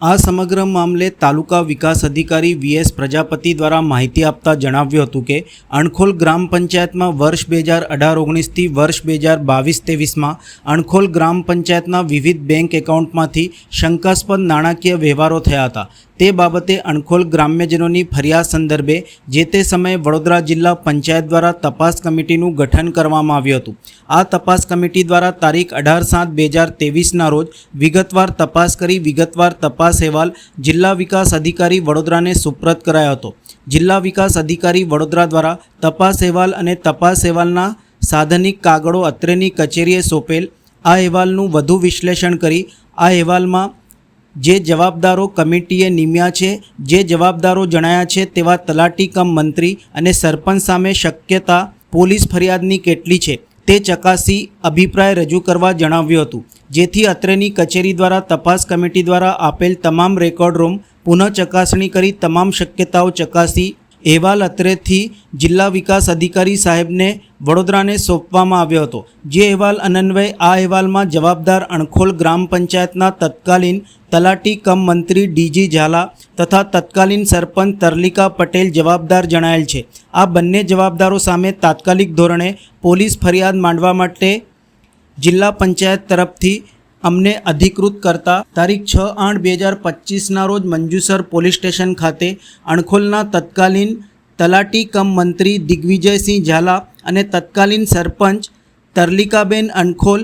આ સમગ્ર મામલે તાલુકા વિકાસ અધિકારી વીએસ પ્રજાપતિ દ્વારા માહિતી આપતા જણાવ્યું હતું કે, અણખોલ ગ્રામ પંચાયતમાં વર્ષ બે હજાર અઢાર ઓગણીસથી વર્ષ બે હજાર બાવીસ ત્રેવીસમાં અણખોલ ગ્રામ પંચાયતના વિવિધ બેંક એકાઉન્ટમાંથી શંકાસ્પદ નાણાકીય વ્યવહારો થયા હતા. તે બાબતે અણખોલ ગ્રામ્યજનોની ફરિયાદ સંદર્ભે જે તે સમયે વડોદરા જિલ્લા પંચાયત દ્વારા તપાસ કમિટીનું ગઠન કરવામાં આવ્યું હતું. આ તપાસ કમિટી દ્વારા તારીખ અઢાર સાત બે હજાર ત્રેવીસના રોજ વિગતવાર તપાસ કરી વિગતવાર તપાસ અહેવાલ જિલ્લા વિકાસ અધિકારી વડોદરાને સુપ્રત કરાયો હતો. જિલ્લા વિકાસ અધિકારી વડોદરા દ્વારા તપાસ અહેવાલ અને તપાસ અહેવાલના સાધનિક કાગળો અત્રેની કચેરીએ સોંપેલ. આ અહેવાલનું વધુ વિશ્લેષણ કરી આ અહેવાલમાં જે જવાબદારો કમિટીએ નિમ્યા છે, જે જવાબદારો જણાયા છે તેવા તલાટી કમ મંત્રી અને સરપંચ સામે શક્યતા પોલીસ ફરિયાદની કેટલી છે તે ચકાસી અભિપ્રાય રજૂ કરવા જણાવ્યું હતું. જેથી અત્રેની કચેરી દ્વારા તપાસ કમિટી દ્વારા આપેલ તમામ રેકોર્ડ રૂમ પુનઃ ચકાસણી કરી તમામ શક્યતાઓ ચકાસી અહેવાલ અત્રેથી જિલ્લા વિકાસ અધિકારી સાહેબને વડોદરાને સોંપવામાં આવ્યો હતો. જે અહેવાલ અનન્વય આ અહેવાલમાં જવાબદાર અણખોલ ગ્રામ પંચાયતના તત્કાલીન તલાટી કમ મંત્રી ડીજી ઝાલા તથા તત્કાલીન સરપંચ તરલિકા પટેલ જવાબદાર જણાયેલ છે. આ બંને જવાબદારો સામે તાત્કાલિક ધોરણે પોલીસ ફરિયાદ માંડવા માટે જિલ્લા પંચાયત તરફથી અમને અધિકૃત કરતા તારીખ છ આઠ બે હજાર પચીસના રોજ મંજુસર પોલીસ સ્ટેશન ખાતે અણખોલના તત્કાલીન તલાટી કમ મંત્રી દિગ્વિજયસિંહ ઝાલા અને તત્કાલીન સરપંચ તરલિકાબેન અણખોલ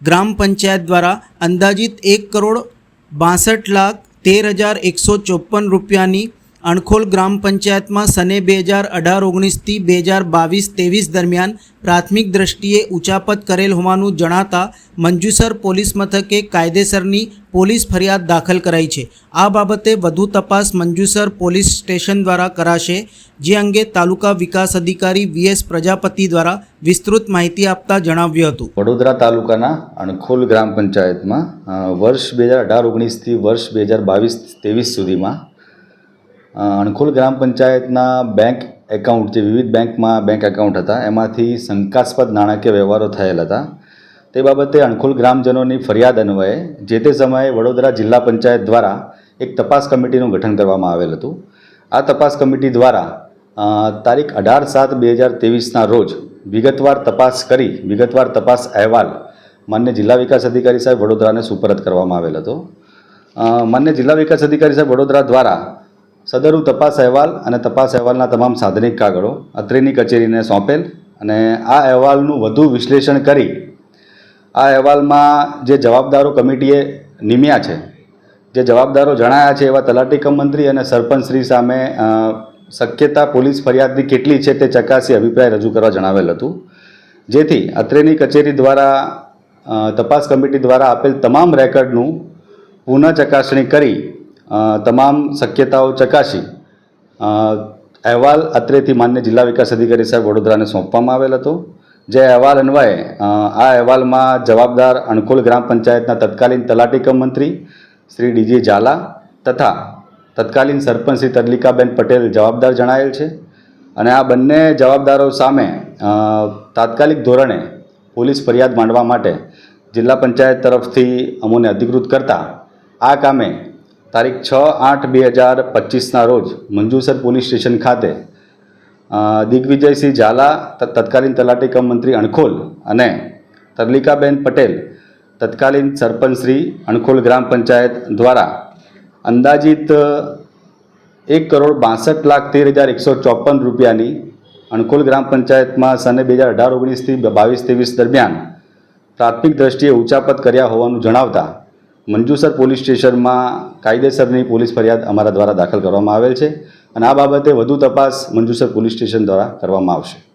ગ્રામ પંચાયત દ્વારા અંદાજિત એક કરોડ બાસઠ લાખ તેર હજાર એકસો ચોપન રૂપિયાની અણખોલ ગ્રામ પંચાયતમાં સને બે હજાર અઢાર ઓગણીસથી બે હજાર બાવીસ ત્રેવીસ દરમિયાન પ્રાથમિક દ્રષ્ટિએ ઉચાપત કરેલ હોવાનું જણાતા મંજુસર પોલીસ મથકે કાયદેસરની પોલીસ ફરિયાદ દાખલ કરાઈ છે. આ બાબતે વધુ તપાસ મંજુસર પોલીસ સ્ટેશન દ્વારા કરાશે, જે અંગે તાલુકા વિકાસ અધિકારી વીએસ પ્રજાપતિ દ્વારા વિસ્તૃત માહિતી આપતા જણાવ્યું હતું. વડોદરા તાલુકાના અણખોલ ગ્રામ પંચાયતમાં વર્ષ બે હજાર અઢાર ઓગણીસથી વર્ષ બે હજાર બાવીસ ત્રેવીસ સુધીમાં અણખોલ ગ્રામ પંચાયતના બેંક એકાઉન્ટ જે વિવિધ બેંકમાં બેંક એકાઉન્ટ હતા, એમાંથી શંકાસ્પદ નાણાકીય વ્યવહારો થયેલ હતા. તે બાબતે અણખોલ ગ્રામજનોની ફરિયાદ અન્વયે જે તે સમયે વડોદરા જિલ્લા પંચાયત દ્વારા એક તપાસ કમિટીનું ગઠન કરવામાં આવેલ હતું. આ તપાસ કમિટી દ્વારા તારીખ અઢાર સાત બે હજાર ત્રેવીસના રોજ વિગતવાર તપાસ કરી, વિગતવાર તપાસ અહેવાલ માન્ય જિલ્લા વિકાસ અધિકારી સાહેબ વડોદરાને સુપરત કરવામાં આવેલ હતો. માન્ય જિલ્લા વિકાસ અધિકારી સાહેબ વડોદરા દ્વારા સદરુ તપાસ અહેવાલ અને તપાસ અહેવાલના તમામ સાધનિક કાગળો અત્રેની કચેરીને સોંપેલ અને આ અહેવાલનું વધુ વિશ્લેષણ કરી આ અહેવાલમાં જે જવાબદારો કમિટીએ નિમ્યા છે, જે જવાબદારો જણાયા છે એવા તલાટી કમ મંત્રી અને સરપંચ શ્રી સામે શક્યતા પોલીસ ફરિયાદની કેટલી છે તે ચકાસી અભિપ્રાય રજૂ કરવા જણાવેલ હતું. જેથી અત્રેની કચેરી દ્વારા તપાસ કમિટી દ્વારા આપેલ તમામ રેકર્ડનું પુનઃ ચકાસણી કરી તમામ શક્યતાઓ ચકાસી અહેવાલ અત્રેથી માન્ય જિલ્લા વિકાસ અધિકારી સાહેબ વડોદરાને સોંપવામાં આવેલ હતો. જે અહેવાલ અન્વયે આ અહેવાલમાં જવાબદાર અણખોલ ગ્રામ પંચાયતના તત્કાલીન તલાટી કમ મંત્રી શ્રી ડીજી ઝાલા તથા તત્કાલીન સરપંચ શ્રી તરલિકાબેન પટેલ જવાબદાર જણાયેલ છે. અને આ બંને જવાબદારો સામે તાત્કાલિક ધોરણે પોલીસ ફરિયાદ માંડવા માટે જિલ્લા પંચાયત તરફથી અમોને અધિકૃત કરતા આ કામે તારીખ છ આઠ બે હજાર પચીસના રોજ મંજુસર પોલીસ સ્ટેશન ખાતે દિગ્વિજયસિંહ ઝાલા તત્કાલીન તલાટી કમ મંત્રી અણખોલ અને તરલિકાબેન પટેલ, તત્કાલીન સરપંચ શ્રી અણખોલ ગ્રામ પંચાયત દ્વારા અંદાજિત એક કરોડ બાસઠ લાખ તેર હજાર એકસો ચોપન રૂપિયાની અણખોલ ગ્રામ પંચાયતમાં સને બે હજાર અઢાર ઓગણીસથી બાવીસ ત્રેવીસ દરમિયાન પ્રાથમિક દ્રષ્ટિએ ઉચાપત કર્યા હોવાનું જણાવતા મંજુસર પોલીસ સ્ટેશનમાં કાયદેસરની પોલીસ ફરિયાદ અમારા દ્વારા દાખલ કરવામાં આવેલ છે અને આ બાબતે વધુ તપાસ મંજુસર પોલીસ સ્ટેશન દ્વારા કરવામાં આવશે.